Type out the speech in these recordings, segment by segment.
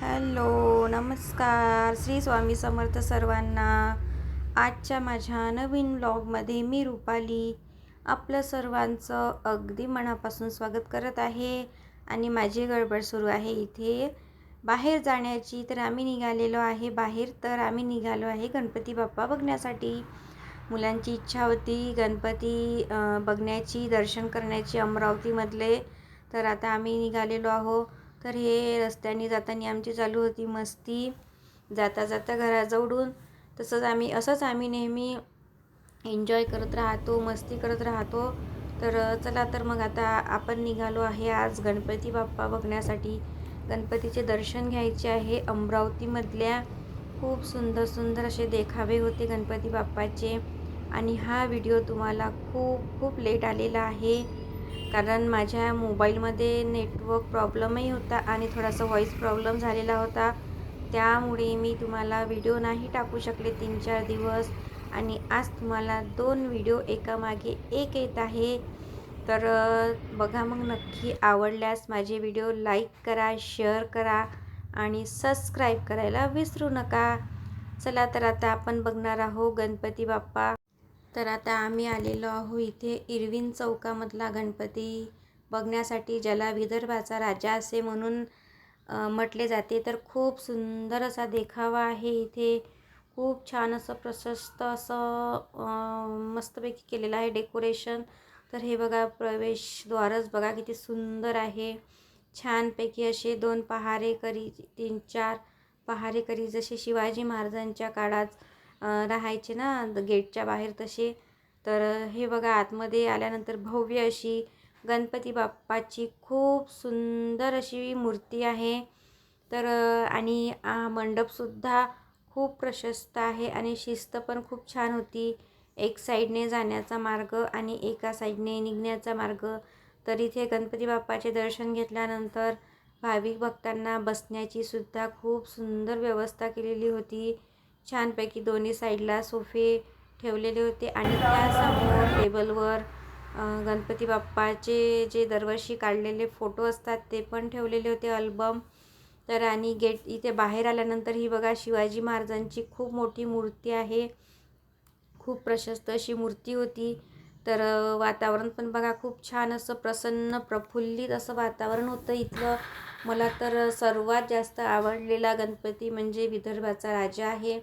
Hello नमस्कार. श्री स्वामी समर्थ सर्वांना. आजच्या माझ्या नवीन ब्लॉगमध्ये मी रुपाली आपलं सर्वांचं अगदी मनापासून स्वागत करत आहे आणि माझी गडबड सुरू आहे इथे. बाहेर जाण्याची तर आम्ही निघालेलो आहे. बाहेर तर आम्ही निघालो आहे गणपती बाप्पा बघण्यासाठी. मुलांची इच्छा होती गणपती बघण्याची दर्शन करण्याची अमरावतीमधले. तर आता आम्ही निघालेलो आहो तर हे रस्त्याने जाताना आमची चालू होती मस्ती. जाता जाता घराजवळून तसंच आम्ही असंच आम्ही नेहमी एन्जॉय करत राहतो मस्ती करत राहतो. तर चला तर मग आता आपण निघालो आहे आज गणपती बाप्पा बघण्यासाठी. गणपतीचे दर्शन घ्यायचे आहे अमरावतीमधल्या. खूप सुंदर सुंदर असे देखावे होते गणपती बाप्पाचे. आणि हा व्हिडिओ तुम्हाला खूप खूप लेट आलेला आहे. कारण माझ्या मोबाईलमध्ये नेटवर्क प्रॉब्लेमही होता आणि थोडासा व्हॉईस प्रॉब्लेम झालेला होता. त्यामुळे मी तुम्हाला व्हिडिओ नाही टाकू शकले तीन चार दिवस. आणि आज तुम्हाला दोन व्हिडिओ एकामागे एक येत आहे. तर बघा मग नक्की आवडल्यास माझे व्हिडिओ लाईक करा शेअर करा आणि सबस्क्राईब करायला विसरू नका. चला तर आता आपण बघणार आहोत गणपती बाप्पा. तर आता आम्ही आलेलो आहो इथे इरविन चौकामधला गणपती बघण्यासाठी ज्याला विदर्भाचा राजा असे म्हणून म्हटले जाते. तर खूप सुंदर असा देखावा आहे इथे. खूप छान असं प्रशस्त असं मस्तपैकी केलेलं आहे डेकोरेशन. तर हे बघा प्रवेशद्वारच बघा किती सुंदर आहे. छानपैकी असे दोन पहारेकरी तीन चार पहारेकरी जसे शिवाजी महाराजांच्या काळात राहायचे ना गेटच्या बाहेर तसे. तर हे बघा आतमध्ये आल्यानंतर भव्य अशी गणपती बाप्पाची खूप सुंदर अशी मूर्ती आहे. तर आणि मंडपसुद्धा खूप प्रशस्त आहे आणि शिस्त पण खूप छान होती. एक साईडने जाण्याचा मार्ग आणि एका साईडने निघण्याचा मार्ग. तर इथे गणपती बाप्पाचे दर्शन घेतल्यानंतर भाविक भक्तांना बसण्याची सुद्धा खूप सुंदर व्यवस्था केलेली होती. छानपैकी दोन्ही साईडला सोफे ठेवलेले होते आणि त्यासमोर टेबलवर गणपती बाप्पाचे जे दरवर्षी काढलेले फोटो असतात ते पण ठेवलेले होते अल्बम. तर आणि गेट इथे बाहेर आल्यानंतर ही बघा शिवाजी महाराजांची खूप मोठी मूर्ती आहे. खूप प्रशस्त अशी मूर्ती होती. तर वातावरण पण बघा खूप छान असं प्रसन्न प्रफुल्लित असं वातावरण होतं इथलं. मला तर सर्वात जास्त आवडलेला गणपती म्हणजे विदर्भाचा राजा आहे.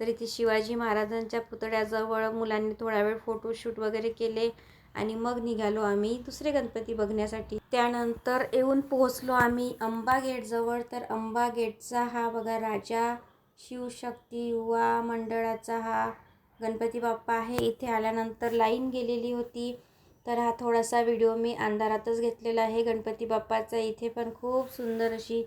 तर इथे शिवाजी महाराजांच्या पुतळ्याजवळ मुलांनी थोडा वेळ फोटोशूट वगैरे केले आणि मग निघालो आम्ही दुसरे गणपती बघण्यासाठी. त्यानंतर येऊन पोहोचलो आम्ही अंबा गेटजवळ तर अंबा गेटचा हा बघा राजा शिवशक्ती युवा मंडळाचा हा गणपती बाप्पा आहे इथे आल्यानंतर लाईन गेलेली होती. तर हा थोडासा व्हिडिओ मी अंधारातच घेतलेला आहे. गणपती बाप्पाचा इथे पण खूप सुंदर अशी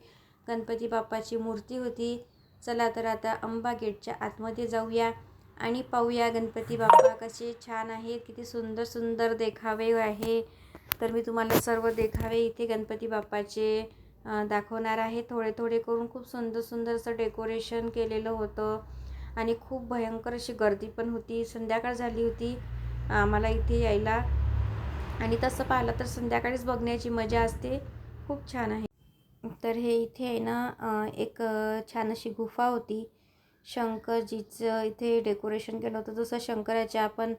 गणपती बाप्पाची मूर्ती होती. चला तर आता अंबा गेटच्या आतमध्ये जाऊया आणि पाहूया गणपती बाप्पा कसे छान आहेत किती सुंदर सुंदर देखावे आहे. तर मी तुम्हाला सर्व देखावे इथे गणपती बाप्पाचे दाखवणार आहे. थोडे थोडे करून खूप सुंदर सुंदर असं डेकोरेशन केलेलं होतं. आणि खूप भयंकर अशी गर्दी पण होती. संध्याकाळ झाली होती. आम्हाला इथे यायला. आणि तसं पाहिलं तर संध्याकाळीच बघण्याची मजा असते. खूप छान आहे. तर हे इथे आहे ना एक छान अशी गुफा होती. शंकरजीचं इथे डेकोरेशन केलं होतं. जसं शंकराच्या आपण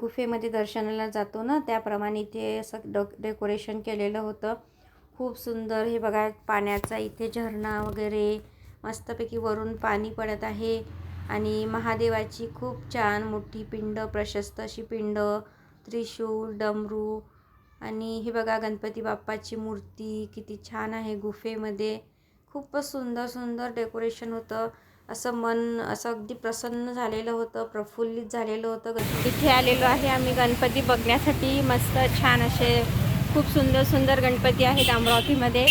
गुफेमध्ये दर्शनाला जातो ना त्याप्रमाणे इथे असं डक डेकोरेशन केलेलं होतं. खूप सुंदर. हे बघा पाण्याचा इथे झरणा वगैरे मस्तपैकी वरून पाणी पडत आहे. आणि महादेवाची खूप छान मोठी पिंड प्रशस्त अशी पिंड त्रिशूळ डमरू आणि हे बघा गणपती बाप्पाची मूर्ती किती छान आहे गुफेमध्ये. खूपच सुंदर सुंदर डेकोरेशन होतं. असं मन असं अगदी प्रसन्न झालेलं होतं प्रफुल्लित झालेलं होतं. इथे आलेलो आहे आम्ही गणपती बघण्यासाठी. मस्त छान असे खूप सुंदर सुंदर गणपती आहेत अमरावतीमध्ये.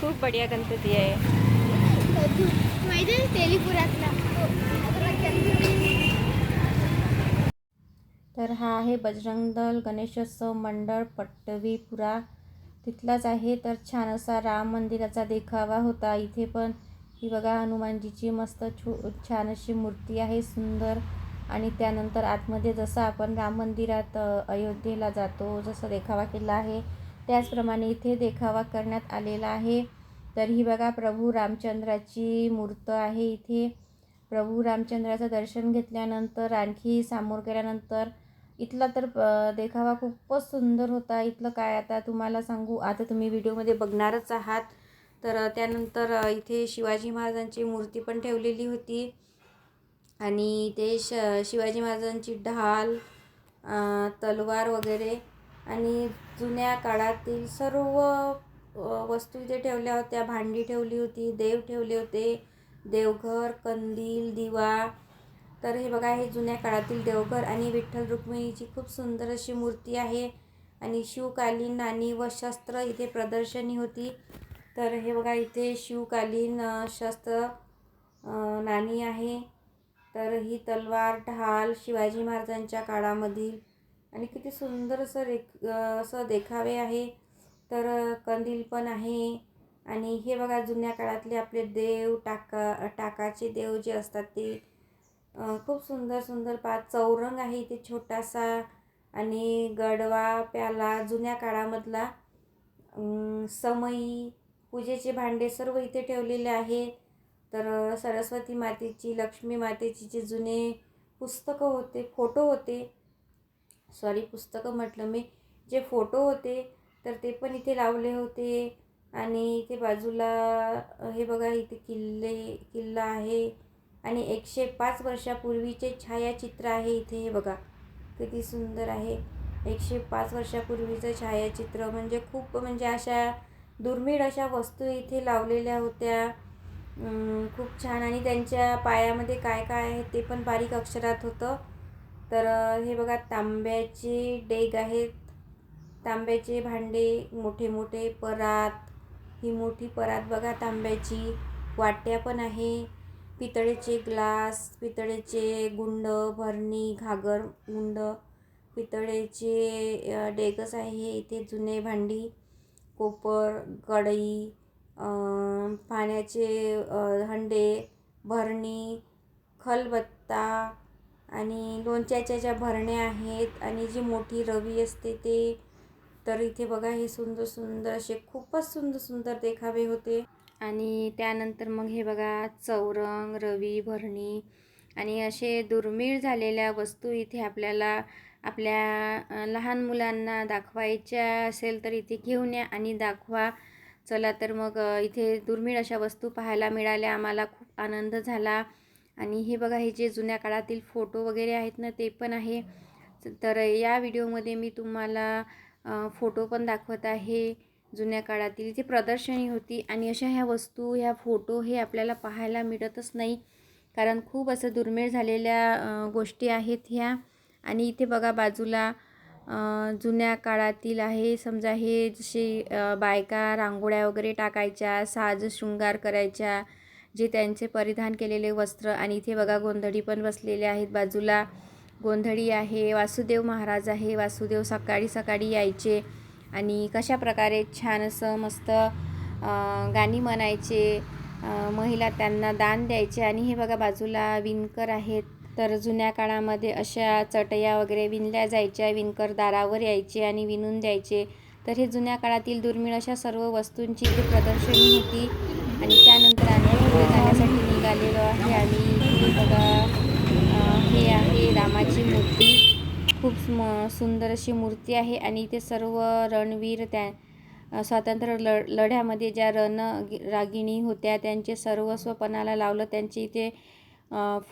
खूप बढिया गणपती आहे. माहिती तर हा आहे बजरंग दल गणेशोत्सव मंडळ पट्टवीपुरा तिथलाच आहे. तर छान असा राम मंदिराचा देखावा होता. इथे पण ही बघा हनुमानजीची मस्त छो छान अशी मूर्ती आहे सुंदर. आणि त्यानंतर आतमध्ये जसं आपण राम मंदिरात अयोध्येला जातो जसं देखावा केला आहे त्याचप्रमाणे इथे देखावा करण्यात आलेला आहे. तर ही बघा प्रभू रामचंद्राची मूर्त आहे इथे. प्रभू रामचंद्राचं दर्शन घेतल्यानंतर आणखी समोर केल्यानंतर इथला तर देखावा खूपच सुंदर होता. इथलं काय आता तुम्हाला सांगू? आता तुम्ही व्हिडिओमध्ये बघणारच आहात. तर त्यानंतर इथे शिवाजी महाराजांची मूर्ती पण ठेवलेली होती. आणि ते श शिवाजी महाराजांची ढाल तलवार वगैरे आणि जुन्या काळातील सर्व वस्तू इथे ठेवल्या होत्या भांडी ठेवली होती देव ठेवले होते देवघर कंदील दिवा. तर हे बघा हे जुन्या काळातील देवघर आणि विठ्ठल रुक्मिणीची खूप सुंदर अशी मूर्ती आहे. आणि शिवकालीन नाणी व शस्त्र इथे प्रदर्शनी होती. तर हे बघा इथे शिवकालीन शस्त्र नाणी आहे. तर ही तलवार ढाल शिवाजी महाराजांच्या काळामधील आणि किती सुंदर असं रेख असं देखावे आहे. तर कंदील पण आहे. आणि हे बघा जुन्या काळातले आपले देव टाका टाकाचे देव जे असतात ते खूप सुंदर सुंदर पा चौरंग आहे इथे छोटासा. आणि गडवा प्याला जुन्या काळामधला समई पूजेचे भांडे सर्व इथे ठेवलेले आहे. तर सरस्वती मातेची लक्ष्मी मातेची जे जुने पुस्तकं होते फोटो होते. सॉरी पुस्तकं म्हटलं मी. जे फोटो होते तर ते पण इथे लावले होते. आणि इथे बाजूला हे बघा इथे किल्ले किल्ला आहे. आणि एकशे पाच वर्षापूर्वीचे छायाचित्र आहे इथे हे बघा. किती सुंदर आहे. एकशे पाच वर्षापूर्वीचं छायाचित्र. म्हणजे खूप म्हणजे अशा दुर्मिळ अशा वस्तू इथे लावलेल्या होत्या. खूप छान. आणि त्यांच्या पायामध्ये काय काय आहे ते पण बारीक अक्षरात होतं. तर हे बघा तांब्याचे डेग आहेत. तांब्याचे भांडे मोठे मोठे परात. ही मोठी परात बघा तांब्याची. वाट्या पण आहे. पितळेचे ग्लास पितळेचे गुंड भरणी घागर गुंड. पितळेचे डेगस आहे. इथे जुने भांडी कोपर कढई पाण्याचे हंडे भरणी खलबत्ता आणि लोणच्याच्या ज्या भरण्या आहेत आणि जी मोठी रवी असते ते तर इथे बघा हे सुंदर सुंदर असे खूपच सुंदर सुंदर देखावे होते. आणि त्यानंतर मग हे बघा चौरंग रवी भरणी आणि असे दुर्मिळ झालेल्या वस्तू इथे आपल्याला आपल्या लहान मुलांना दाखवायच्या असेल तर इथे घेऊन या आणि दाखवा. चला तर मग इथे दुर्मिळ अशा वस्तू पाहायला मिळाल्या. आम्हाला खूप आनंद झाला. आणि हे बघा हे जे जुन्या काळातील फोटो वगैरे आहेत ना ते पण आहे. तर या व्हिडिओमध्ये मी तुम्हाला फोटो पण दाखवत आहे जुन्या काळातील. इथे प्रदर्शनी होती आणि अशा ह्या वस्तू ह्या फोटो हे आपल्याला पाहायला मिळतच नाही. कारण खूप असं दुर्मिळ झालेल्या गोष्टी आहेत ह्या. आणि इथे बघा बाजूला जुन्या काळातील आहे. समजा हे जसे बायका रांगोळ्या वगैरे टाकायच्या साज शृंगार करायच्या जे त्यांचे परिधान केलेले वस्त्र. आणि इथे बघा गोंधळी पण बसलेले आहेत बाजूला. गोंधळी आहे वासुदेव महाराज आहे वासुदेव सकाळी सकाळी यायचे आणि कशा प्रकारे छान असं मस्त गाणी म्हणायचे. महिला त्यांना दान द्यायचे आणि हे बघा बाजूला विणकर आहेत. तर जुन्या काळामध्ये अशा चटया वगैरे विणल्या जायच्या विणकर दारावर यायचे आणि विणून द्यायचे. तर हे जुन्या काळातील दुर्मिळ अशा सर्व वस्तूंची इथे प्रदर्शनी होती आणि त्यानंतर आम्ही पुढे जाण्यासाठी निघालेलो आहे आणि बघा हे आहे रामाची मूर्ती. खूप म सुंदर अशी मूर्ती आहे आणि इथे सर्व रणवीर त्या स्वातंत्र्य ल लढ्यामध्ये ज्या रण रागिणी होत्या त्यांचे सर्वस्व पणाला लावलं. त्यांचे इथे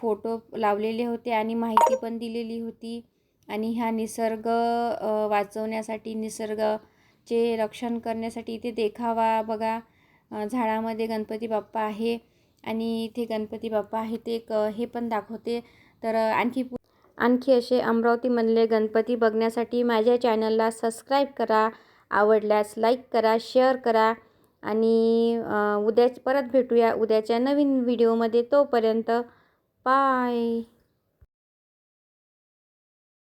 फोटो लावलेले होते आणि माहिती पण दिलेली होती. आणि ह्या निसर्ग वाचवण्यासाठी निसर्गाचे रक्षण करण्यासाठी इथे देखावा बघा. झाडामध्ये गणपती बाप्पा आहे आणि इथे गणपती बाप्पा आहे ते एक हे पण दाखवते. तर आणखी आणखी असे अमरावतीमधले गणपती बघण्यासाठी माझ्या चॅनलला सबस्क्राईब करा आवडल्यास लाईक करा शेअर करा आणि उद्याच परत भेटूया उद्याच्या नवीन व्हिडिओमध्ये तोपर्यंत बाय.